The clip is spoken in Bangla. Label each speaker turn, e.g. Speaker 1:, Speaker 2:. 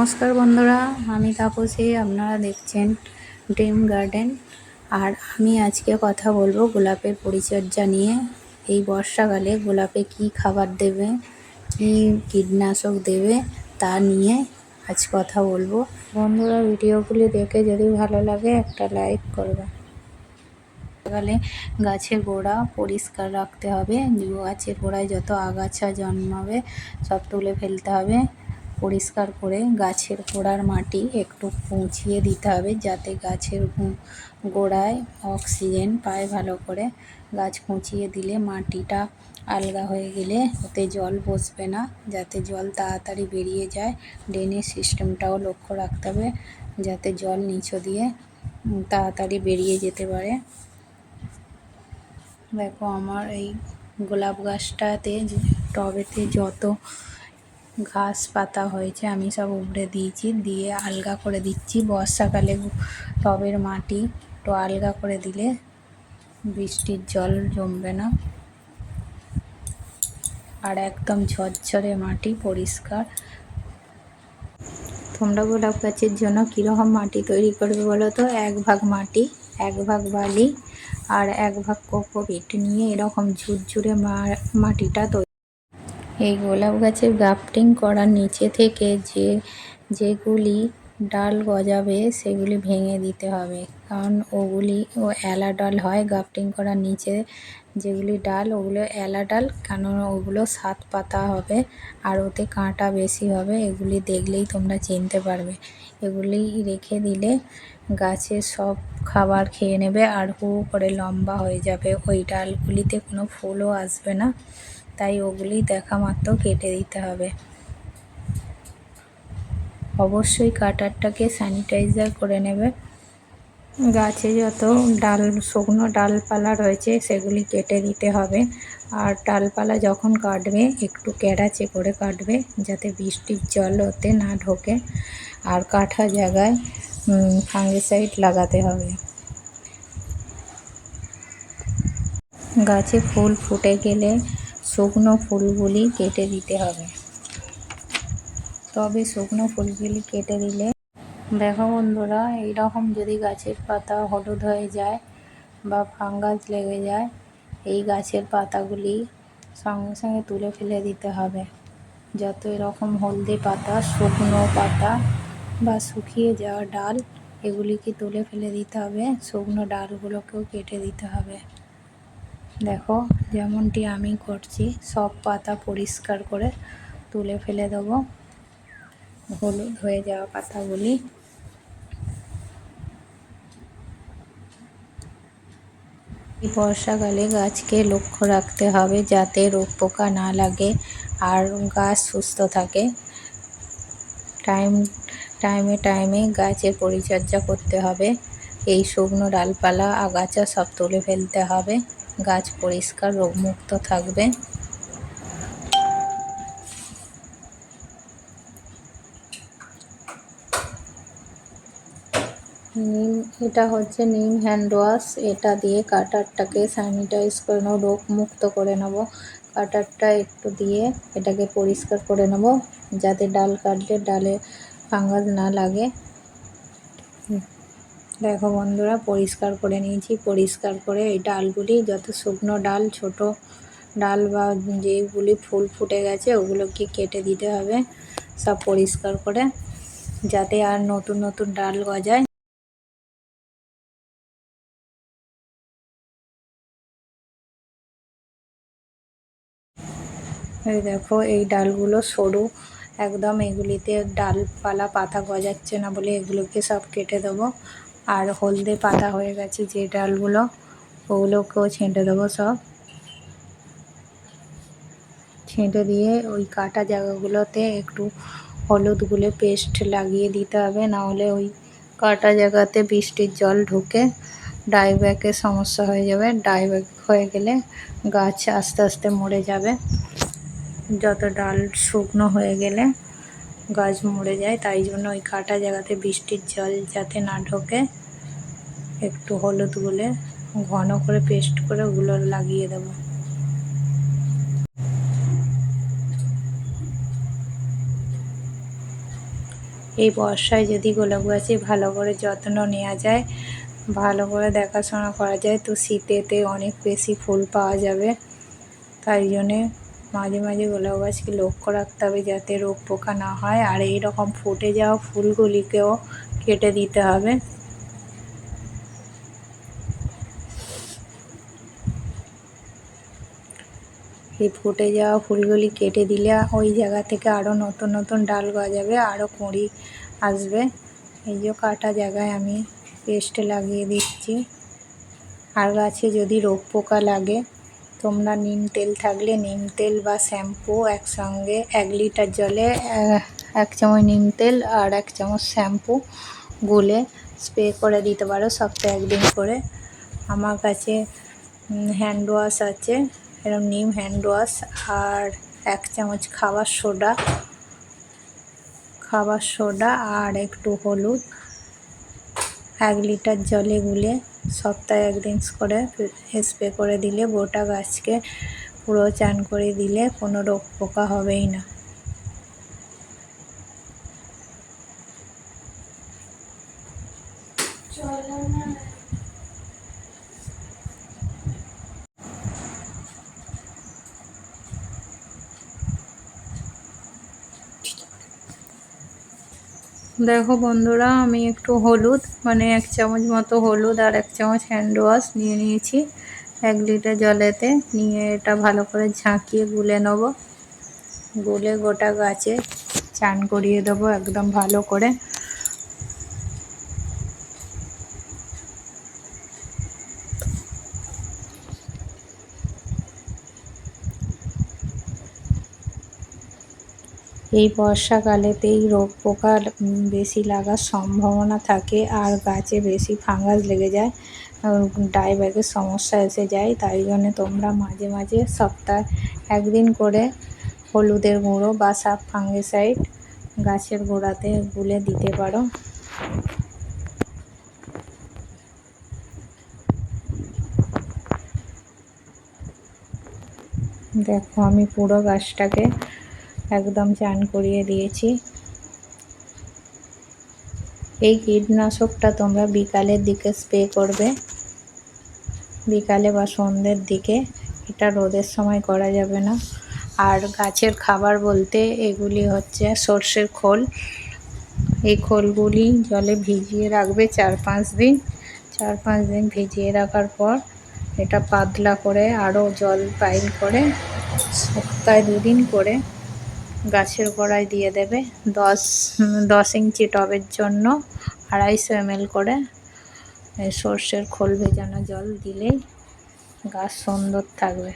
Speaker 1: নমস্কার বন্ধুরা, আমি তাপসী, আপনারা দেখছেন ড্রিম গার্ডেন আর আমি আজকে কথা বলব গোলাপের পরিচর্যা নিয়ে। এই বর্ষাকালে গোলাপে কি খাবার দেবে, কি কীটনাশক দেবে, তা নিয়ে আজ কথা বলব। বন্ধুরা, ভিডিওগুলি দেখে যদি ভালো লাগে একটা লাইক করবে। সকালে গাছের গোড়া পরিষ্কার রাখতে হবে। গাছের গোড়ায় যত আগাছা জন্মাবে, সব তুলে ফেলতে হবে। পরিষ্কার করে গাছের গোড়ার মাটি একটু পৌঁছিয়ে দিতে হবে যাতে গাছের গোড়ায় অক্সিজেন পায় ভালো করে। গাছ পৌঁছিয়ে দিলে মাটিটা আলগা হয়ে গেলে ওতে জল বসবে না, যাতে জল তাড়াতাড়ি বেরিয়ে যায়। ড্রেনের সিস্টেমটাও লক্ষ্য রাখতে হবে যাতে জল নিচু দিয়ে তাড়াতাড়ি বেরিয়ে যেতে পারে। দেখো আমার এই গোলাপ গাছটাতে টবেতে যত ঘাস পাতা হয়েছে, আমি সব উপড়ে দিয়েছি, দিয়ে আলগা করে দিচ্ছি বর্ষাকালে টবের মাটি। একটু আলগা করে দিলে বৃষ্টির জল জমবে না। আর একদম ঝরঝরে মাটি, পরিষ্কার। তোমরা গোলাপ গাছের জন্য কীরকম মাটি তৈরি করবে বলো তো? এক ভাগ মাটি, এক ভাগ বালি, আর এক ভাগ কোকোপিট নিয়ে এরকম ঝুরঝুরে মাটিটা তৈরি এই গোলাপ গাছের গ্রাফটিং করার নিচে থেকে যে, যেগুলি ডাল গজাবে সেগুলি ভেঙে দিতে হবে। কারণ ওগুলি ও এলা ডাল হয়, গ্রাফটিং করার নিচে যেগুলি ডাল, ওগুলো এলা ডাল কেন ওগুলো সাত পাতা হবে আর ওতে কাঁটা বেশি হবে, এগুলি দেখলেই তোমরা চিনতে পারবে। এগুলি রেখে দিলে গাছের সব খাবার খেয়ে নেবে আর হু করে লম্বা হয়ে যাবে। ওই ডালগুলিতে কোনো ফুলও আসবে না। তাই ওগুলি দেখা মাত্র কেটে দিতে হবে। অবশ্যই কাটারটাকে স্যানিটাইজার করে নেবে। গাছে যত ডাল, শুকনো ডালপালা রয়েছে, সেগুলি কেটে দিতে হবে। আর ডালপালা যখন কাটবে, একটু ক্যাড়াচে করে কাটবে, যাতে বৃষ্টির জল ওতে না ঢোকে। আর কাঠা জায়গায় ফাঙ্গিসাইড লাগাতে হবে। গাছে ফুল ফুটে গেলে শুকনো ফুলগুলি কেটে দিতে হবে। তবে শুকনো ফুলগুলি কেটে দিলে দেখো বন্ধুরা, এইরকম যদি গাছের পাতা হলুদ হয়ে যায় বা ফাঙ্গাস লেগে যায়, এই গাছের পাতাগুলি সঙ্গে সঙ্গে তুলে ফেলে দিতে হবে। যত এরকম হলদে পাতা, শুকনো পাতা বা শুকিয়ে যাওয়া ডাল, এগুলিকে তুলে ফেলে দিতে হবে। শুকনো ডালগুলোকেও কেটে দিতে হবে। দেখো, যেমনটি আমি করছি, সব পাতা পরিষ্কার করে তুলে ফেলে দেবো। হলুদ হয়ে যাওয়া পাতাগুলি। বর্ষাকালে গাছকে লক্ষ্য রাখতে হবে যাতে রোগ পোকা না লাগে আর গাছ সুস্থ থাকে। টাইম, টাইমে টাইমে গাছের পরিচর্যা করতে হবে। এই শুকনো ডালপালা, আগাছা সব তুলে ফেলতে হবে। গাছ পরিষ্কার, রোগমুক্ত থাকবে। নিম, এটা হচ্ছে নিম হ্যান্ড ওয়াশ এটা দিয়ে কাটারটাকে স্যানিটাইজ করে নেব রোগ মুক্ত করে নেব। কাটারটা একটু দিয়ে এটাকে পরিষ্কার করে নেব, যাতে ডাল কাটলে ডালে ফাঙ্গাস না লাগে। দেখো বন্ধুরা, পরিষ্কার করে নিয়েছি, পরিষ্কার করে এই ডালগুলি, যত শুকনো ডাল, ছোট ডাল বা যেগুলি ফুল ফুটে গেছে, ওগুলোকে কেটে দিতে হবে, সব পরিষ্কার করে, যাতে আর নতুন নতুন ডাল গজায়। এই দেখো, এই ডালগুলো সরু, একদম এগুলিতে ডালপালা পাতা গজাচ্ছে না বলে এগুলোকে সব কেটে দেবো। আর হলদে পাতা হয়ে গেছে যে ডালগুলো, ওগুলোকেও ছেঁটে দেবো সব। ছেঁটে দিয়ে ওই কাটা জায়গাগুলোতে একটু হলুদ গুলে পেস্ট লাগিয়ে দিতে হবে নাহলে ওই কাটা জায়গাতে বৃষ্টির জল ঢুকে ডাইব্যাকের সমস্যা হয়ে যাবে। ডাইব্যাক হয়ে গেলে গাছ আস্তে আস্তে মরে যাবে। যত ডাল শুকনো হয়ে গেলে গাছ মরে যায়, তাই জন্য ওই কাটা জায়গাতে বৃষ্টির জল যাতে না ঢোকে, একটু হলুদ গুলে ঘন করে পেস্ট করে ওগুলো লাগিয়ে দেব। এই বর্ষায় যদি গোলাপ গাছে ভালো করে যত্ন নেওয়া যায়, ভালো করে দেখাশোনা করা যায়, তো শীতেতে অনেক বেশি ফুল পাওয়া যাবে। তাই জন্যে মাঝে মাঝে গোলাপ গাছকে লক্ষ্য রাখতে হবে যাতে রোগ পোকা না হয়, আর এই রকম ফুটে যাওয়া ফুলগুলিকেও কেটে দিতে হবে। এই ফুটে যাওয়া ফুলগুলি কেটে দিলে ওই জায়গা থেকে আরও নতুন নতুন ডাল গজাবে, আরও কুঁড়ি আসবে। এই যে কাটা জায়গায় আমি পেস্ট লাগিয়ে দিচ্ছি। আর গাছে যদি রোগ পোকা লাগে তোমরা নিম তেল থাকলে নিম তেল বা শ্যাম্পু একসঙ্গে এক লিটার জলে এক চামচ নিম তেল আর এক চামচ শ্যাম্পু গুলে স্প্রে করে দিতে পারো সপ্তাহে একদিন করে। আমার কাছে হ্যান্ড ওয়াশ আছে এরকম নিম হ্যান্ড ওয়াশ আর এক চামচ খাবার সোডা খাবার সোডা আর একটু হলুদ। এক লিটার জলে গুলে সপ্তাহে একদিন করে স্প্রে করে দিলে গোটা গাছকে পুরো চান করে দিলে কোনো রোগ পোকা হবেই না। দেখো বন্ধুরা, আমি একটু হলুদ মানে এক চামচ মতো হলুদ আর এক চামচ হ্যান্ড ওয়াশ নিয়ে নিয়েছি এক লিটার জলেতে। নিয়ে এটা ভালো করে ঝাঁকিয়ে গুলে নেব। গুলে গোটা গাছে চান করিয়ে দেবো একদম ভালো করে। এই বর্ষাকালেতেই রোগ পোকা বেশি লাগার সম্ভাবনা থাকে আর গাছে বেশি ফাঙ্গাস লেগে যায় ডাইব্যাকের সমস্যা এসে যায়। তাই জন্য তোমরা মাঝে মাঝে সপ্তাহে একদিন করে হলুদের গুঁড়ো বা সাপ ফাঙ্গিসাইড গাছের গোড়াতে গুলে দিতে পারো। দেখো আমি পুরো গাছটাকে একদম চান করিয়ে দিয়েছি। এই কীটনাশকটা তোমরা বিকালের দিকে স্প্রে করবে। বিকালে বা সন্ধ্যের দিকে। এটা রোদের সময় করা যাবে না। আর গাছের খাবার বলতে এগুলি হচ্ছে সর্ষের খোল। এই খোলগুলি জলে ভিজিয়ে রাখবে চার পাঁচ দিন। চার পাঁচ দিন ভিজিয়ে রাখার পর এটা পাতলা করে আরও জল পাইল করে, সপ্তাহে দুদিন করে গাছের গোড়ায় দিয়ে দেবে দশ দশ ইঞ্চি টবের জন্য আড়াইশো এমএল করে সর্ষের খোল ভেজানো জল দিলেই গাছ সুন্দর থাকবে।